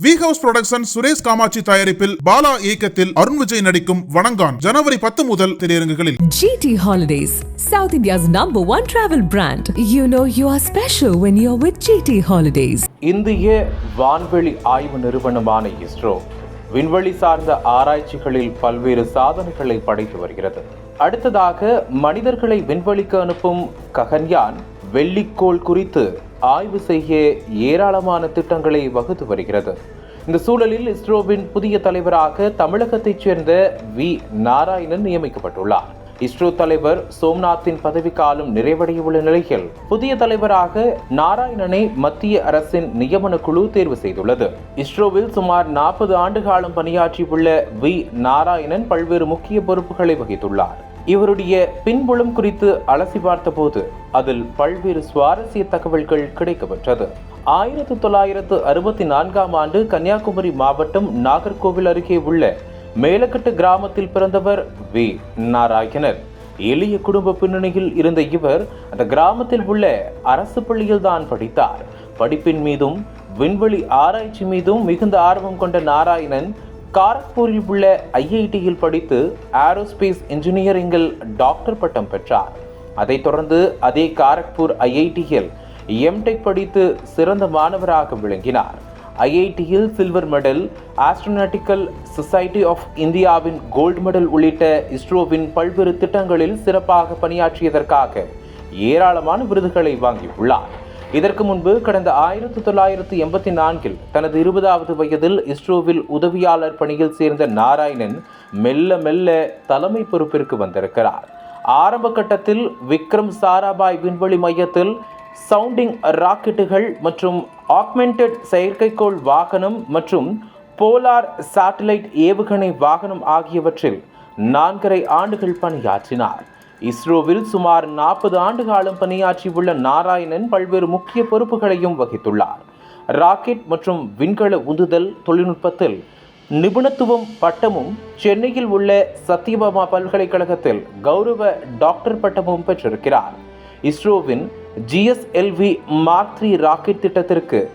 V house production Suresh Kamatchi தயாரிப்பில் பாலா இயக்கத்தில் அருண் விஜய் நடிக்கும் வணங்கான் ஜனவரி பத்து முதல் திரையரங்குகளில் GT Holidays, South India's number one travel brand. You know you are special when you're with GT Holidays. இந்திய வான்வெளி ஆய்வு நிறுவனமான இஸ்ரோ விண்வெளி சார்ந்த ஆராய்ச்சிகளில் பல்வேறு சாதனைகளை படைத்து வருகிறது அடுத்ததாக மனிதர்களை விண்வெளிக்கு அனுப்பும் ககன்யான் வெள்ளிக்கோள் குறித்து ஆய்வு செய்ய ஏராளமான திட்டங்களை வகுத்து வருகிறது. இந்த சூழலில் இஸ்ரோவின் புதிய தலைவராக தமிழகத்தைச் சேர்ந்த வி. நாராயணன் நியமிக்கப்பட்டுள்ளார். இஸ்ரோ தலைவர் சோம்நாத்தின் பதவிக்காலம் நிறைவடைய உள்ள நிலையில் புதிய தலைவராக நாராயணனை மத்திய அரசின் நியமன குழு தேர்வு செய்துள்ளது. இஸ்ரோவில் சுமார் நாற்பது ஆண்டு காலம் பணியாற்றியுள்ள வி. நாராயணன் பல்வேறு முக்கிய பொறுப்புகளை வகித்துள்ளார். இவருடைய பின்புலம் குறித்து அலசி பார்த்தபோது அதில் பல்வேறு சுவாரஸ்ய தகவல்கள் கிடைக்கப்பெற்றது. ஆயிரத்து தொள்ளாயிரத்து அறுபத்தி நான்காம் ஆண்டு கன்னியாகுமரி மாவட்டம் நாகர்கோவில் அருகே உள்ள மேலக்கட்டு கிராமத்தில் பிறந்தவர் வி. நாராயணர். எளிய குடும்ப பின்னணியில் இருந்த இவர் அந்த கிராமத்தில் உள்ள அரசு பள்ளியில் தான் படித்தார். படிப்பின் மீதும் விண்வெளி ஆராய்ச்சி மீதும் மிகுந்த ஆர்வம் கொண்ட நாராயணன் காரக்பூரில் உள்ள ஐஐடியில் படித்து ஏரோஸ்பேஸ் இன்ஜினியரிங்கில் டாக்டர் பட்டம் பெற்றார். அதைத் தொடர்ந்து அதே காரக்பூர் ஐஐடியில் எம்டெக் படித்து சிறந்த மாணவராக விளங்கினார். ஐஐடியில் silver medal astronautical society of இந்தியாவின் கோல்டு மெடல் உள்ளிட்ட இஸ்ரோவின் பல்வேறு திட்டங்களில் சிறப்பாக பணியாற்றியதற்காக ஏராளமான விருதுகளை வாங்கியுள்ளார். இதற்கு முன்பு கடந்த ஆயிரத்தி தொள்ளாயிரத்து எண்பத்தி நான்கில் தனது இருபதாவது வயதில் இஸ்ரோவில் உதவியாளர் பணியில் சேர்ந்த நாராயணன் மெல்ல மெல்ல தலைமை பொறுப்பிற்கு வந்திருக்கிறார். ஆரம்ப கட்டத்தில் விக்ரம் சாராபாய் விண்வெளி மையத்தில் சவுண்டிங் ராக்கெட்டுகள் மற்றும் ஆக்மெண்டட் செயற்கைக்கோள் வாகனம் மற்றும் போலார் சேட்டலைட் ஏவுகணை வாகனம் ஆகியவற்றில் நான்கரை ஆண்டுகள் பணியாற்றினார். இஸ்ரோவில் சுமார் நாற்பது ஆண்டு காலம் பணியாற்றியுள்ள நாராயணன் பல்வேறு முக்கிய பொறுப்புகளையும் வகித்துள்ளார். ராக்கெட் மற்றும் விண்கல உந்துதல் தொழில்நுட்பத்தில் நிபுணத்துவம் பட்டமும் சென்னையில் உள்ள சத்யபாமா பல்கலைக்கழகத்தில் கௌரவ டாக்டர் பட்டமும் பெற்றிருக்கிறார். இஸ்ரோவின் ஜிஎஸ்எல்வி மார்க் த்ரீ ராக்கெட் திட்டத்திற்கு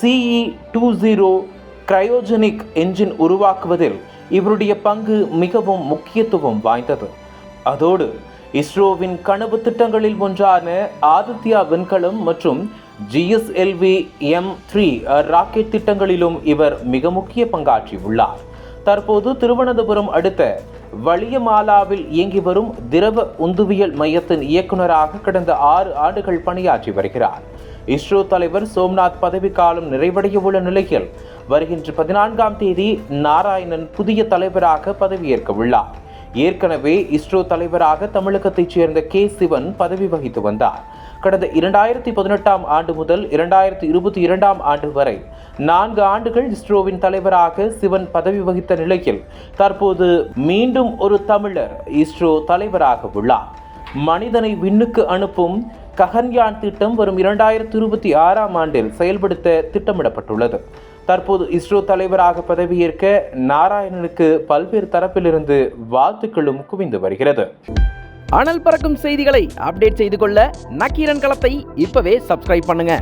CE two zero cryogenic engine உருவாக்குவதில் இவருடைய பங்கு மிகவும் முக்கியத்துவம் வாய்ந்தது. அதோடு இஸ்ரோவின் கனவு திட்டங்களில் ஒன்றான ஆதித்யா விண்கலம் மற்றும் ஜிஎஸ்எல்வி எம் த்ரீ ராக்கெட் திட்டங்களிலும் இவர் மிக முக்கிய பங்காற்றியுள்ளார். தற்போது திருவனந்தபுரம் அடுத்த வலியமாலாவில் இயங்கி வரும் திரவ உந்துவியல் மையத்தின் இயக்குநராக கடந்த ஆறு ஆண்டுகள் பணியாற்றி வருகிறார். இஸ்ரோ தலைவர் சோம்நாத் பதவிக்காலம் நிறைவடைய உள்ள நிலையில் வருகின்ற பதினான்காம் தேதி நாராயணன் புதிய தலைவராக பதவியேற்க உள்ளார் ஏற்கனவே இஸ்ரோ தலைவராக தமிழகத்தைச் சேர்ந்த கே. சிவன் பதவி வகித்து வந்தார். கடந்த இரண்டாயிரத்தி பதினெட்டாம் ஆண்டு முதல் இரண்டாயிரத்தி இருபத்தி இரண்டாம் ஆண்டு வரை நான்கு ஆண்டுகள் இஸ்ரோவின் தலைவராக சிவன் பதவி வகித்த நிலையில் தற்போது மீண்டும் ஒரு தமிழர் இஸ்ரோ தலைவராக உள்ளார். மனிதனை விண்ணுக்கு அனுப்பும் ககன்யான் திட்டம் வரும் இரண்டாயிரத்தி இருபத்தி ஆறாம் ஆண்டில் செயல்படுத்த திட்டமிடப்பட்டுள்ளது. தற்போது இஸ்ரோ தலைவராக பதவியேற்க நாராயணனுக்கு பல்வேறு தரப்பிலிருந்து வாழ்த்துக்களும் குவிந்து வருகிறது. அனல் பறக்கும் செய்திகளை அப்டேட் செய்து கொள்ள நக்கீரன் களத்தை இப்பவே சப்ஸ்கிரைப் பண்ணுங்க.